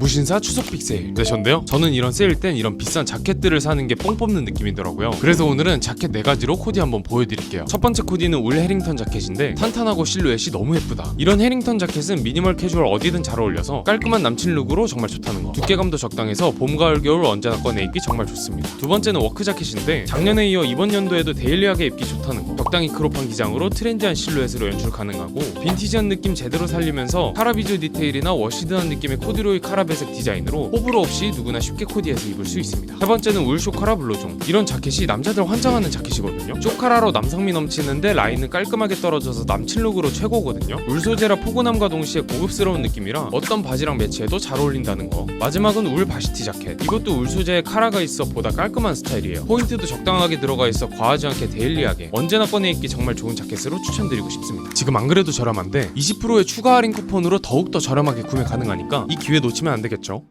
무신사 추석 픽 세일. 되셨는데요? 저는 이런 세일 땐 이런 비싼 자켓들을 사는 게 뽕 뽑는 느낌이더라고요. 그래서 오늘은 자켓 4가지로 코디 한번 보여드릴게요. 첫 번째 코디는 울 해링턴 자켓인데 탄탄하고 실루엣이 너무 예쁘다. 이런 해링턴 자켓은 미니멀 캐주얼 어디든 잘 어울려서 깔끔한 남친 룩으로 정말 좋다는 거. 두께감도 적당해서 봄 가을 겨울 언제나 꺼내 입기 정말 좋습니다. 두 번째는 워크 자켓인데 작년에 이어 이번 연도에도 데일리하게 입기 좋다는 거. 적당히 크롭한 기장으로 트렌디한 실루엣으로 연출 가능하고 빈티지한 느낌 제대로 살리면서 카라비즈 디테일이나 워시드한 느낌의 코듀로이 카라 베색 디자인으로 호불호 없이 누구나 쉽게 코디해서 입을 수 있습니다. 세 번째는 울 쇼카라 블로종 이런 자켓이 남자들 환장하는 자켓이거든요. 쇼카라로 남성미 넘치는데 라인은 깔끔하게 떨어져서 남친 룩으로 최고거든요. 울 소재라 포근함과 동시에 고급스러운 느낌이라 어떤 바지랑 매치해도 잘 어울린다는 거. 마지막은 울 바시티 자켓. 이것도 울 소재에 카라가 있어 보다 깔끔한 스타일이에요. 포인트도 적당하게 들어가 있어 과하지 않게 데일리하게 언제나 꺼내 입기 정말 좋은 자켓으로 추천드리고 싶습니다. 지금 안 그래도 저렴한데 20%의 추가 할인 쿠폰으로 더욱더 저렴하게 구매 가능하니까 이 기회 놓치면 안 되겠죠